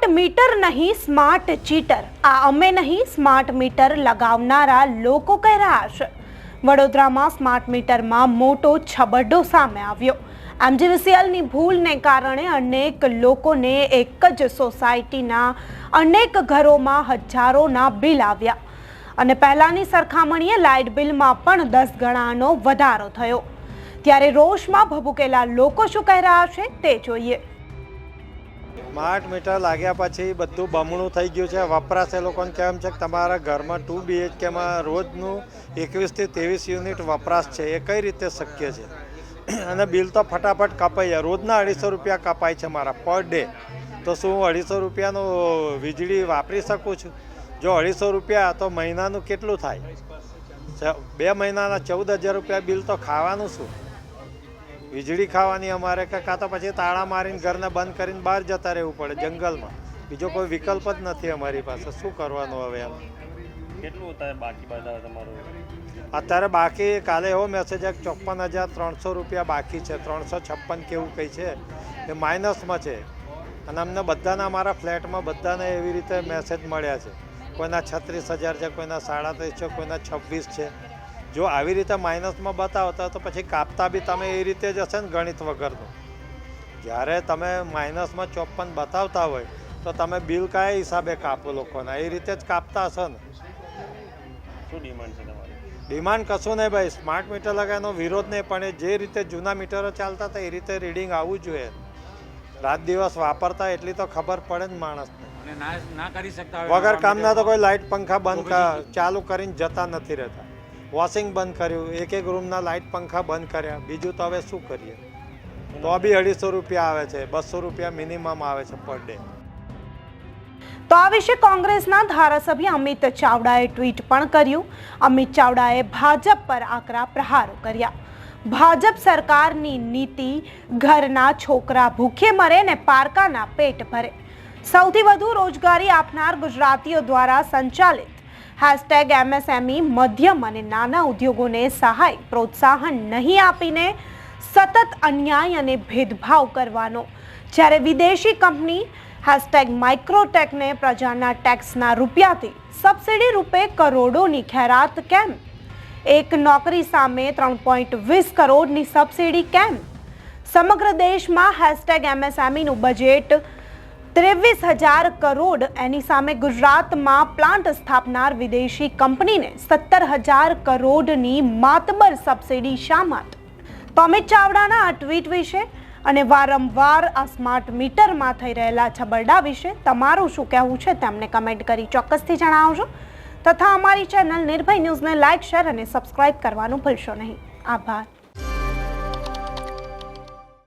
Smart meter નહીં, smart cheater. આ અમે નહીં, સ્માર્ટ મીટર લગાવનારા લોકો કહી રહ્યા છે. વડોદરામાં સ્માર્ટ મીટરમાં મોટો છબડો સામે આવ્યો. એમજીવીસીએલની ભૂલને કારણે અનેક લોકોને એક જ સોસાયટીના અનેક ઘરોમાં હજારોના બિલ આવ્યા. અને પહેલાંની સરખામણીએ લાઇટ બિલમાં પણ દસ ગણાનો વધારો થયો. ત્યારે રોષમાં ભભૂકેલા લોકો શું કહી રહ્યા છે તે જોઈએ. સ્માર્ટ મીટર લાગ્યા પછી બધું બમણું થઈ ગયું છે. વપરાશ એ લોકોને કેમ છે? કે તમારા ઘરમાં ટુ બીએચકેમાં રોજનું એકવીસથી ત્રેવીસ યુનિટ વપરાશ છે. એ કઈ રીતે શક્ય છે? અને બિલ તો ફટાફટ કપાઈ જાય. રોજના અઢીસો રૂપિયા કપાય છે મારા પર ડે. તો શું હું અઢીસો રૂપિયાનું વીજળી વાપરી શકું છું? જો અઢીસો રૂપિયા, તો મહિનાનું કેટલું થાય? બે મહિનાના ચૌદ હજાર રૂપિયા બિલ તો ખાવાનું શું? વીજળી ખાવાની અમારે કે કાં તો પછી તાળા મારીને ઘરને બંધ કરીને બહાર જતા રહેવું પડે જંગલમાં. બીજો કોઈ વિકલ્પ જ નથી અમારી પાસે. શું કરવાનું હવે એમ? કેટલું બાકી તમારું? અત્યારે બાકી કાલે એવો મેસેજ એક ચોપન હજાર ત્રણસો રૂપિયા બાકી છે. ત્રણસો છપ્પન કેવું કંઈ છે. એ માઇનસમાં છે. અને અમને બધાના અમારા ફ્લેટમાં બધાને એવી રીતે મેસેજ મળ્યા છે. કોઈના છત્રીસ હજાર છે કોઈના સાડત્રીસ છે કોઈના છવ્વીસ છે. જો આવી રીતે માઇનસમાં બતાવતા તો પછી કાપતા બી તમે એ રીતે જ હશે ને ગણિત વગરનું? જ્યારે તમે માઇનસમાં ચોપન બતાવતા હોય તો તમે બિલ કયા હિસાબે કાપો લોકોના? એ રીતે જ કાપતા હશો ને. શું ડિમાન્ડ છે તમારી? ડિમાન્ડ કશું નહીં ભાઈ. સ્માર્ટ મીટર લગાવવાનો વિરોધ નહીં પણ એ જે રીતે જૂના મીટરો ચાલતા હતા એ રીતે રીડિંગ આવવું જોઈએ. રાત દિવસ વાપરતા એટલી તો ખબર પડે ને માણસને. ના ના કરી શકતા વગર કામના તો કોઈ લાઇટ પંખા બંધ ચાલુ કરીને જતા નથી રહેતા. વોશિંગ બંધ કર્યું, એક એક રૂમના લાઇટ પંખા બંધ કર્યા. બીજું તો હવે શું કરીએ? તો બી અઢીસો રૂપિયા આવે છે, બસો રૂપિયા મિનિમમ આવે છે પર ડે. તો આ વિશે કોંગ્રેસના ધારાસભ્ય અમિત ચાવડાએ ટ્વીટ પણ કર્યું. અમિત ચાવડાએ ભાજપ પર આકરા પ્રહારો કર્યા. ભાજપ સરકારની નીતિ, ઘરના છોકરા ભૂખે મરે ને પારકાના પેટ ભરે. સૌથી વધુ રોજગારી આપનાર ગુજરાતીઓ દ્વારા સંચાલિત હેશટેગ એમએસએમઈ મધ્યમ અને નાના ઉદ્યોગોને સહાય, પ્રોત્સાહન નહીં આપીને સતત અન્યાય અને ભેદભાવ કરવાનો. જ્યારે વિદેશી કંપની હેશટેગ માઇક્રોટેકને પ્રજાના ટેક્સના રૂપિયાથી સબસિડી રૂપે કરોડોની ખેરાત કેમ? એક નોકરી સામે ત્રણ પોઈન્ટ વીસ કરોડની સબસિડી કેમ? સમગ્ર દેશમાં હેશટેગ એમએસએમઈનું બજેટ ત્રેવીસ હજાર કરોડ એની સામે ગુજરાતમાં પ્લાન્ટ સ્થાપનાર વિદેશી કંપનીને સત્તર હજાર કરોડની માતબર સબસિડી શા માટે? તો અમિત ચાવડાના આ ટ્વીટ વિશે અને વારંવાર આ સ્માર્ટ મીટરમાં થઈ રહેલા છબરડા વિશે તમારું શું કહેવું છે તેમને કમેન્ટ કરી ચોક્કસથી જણાવજો. તથા અમારી ચેનલ નિર્ભય ન્યૂઝને લાઇક, શેર અને સબસ્ક્રાઇબ કરવાનું ભૂલશો નહીં. આભાર.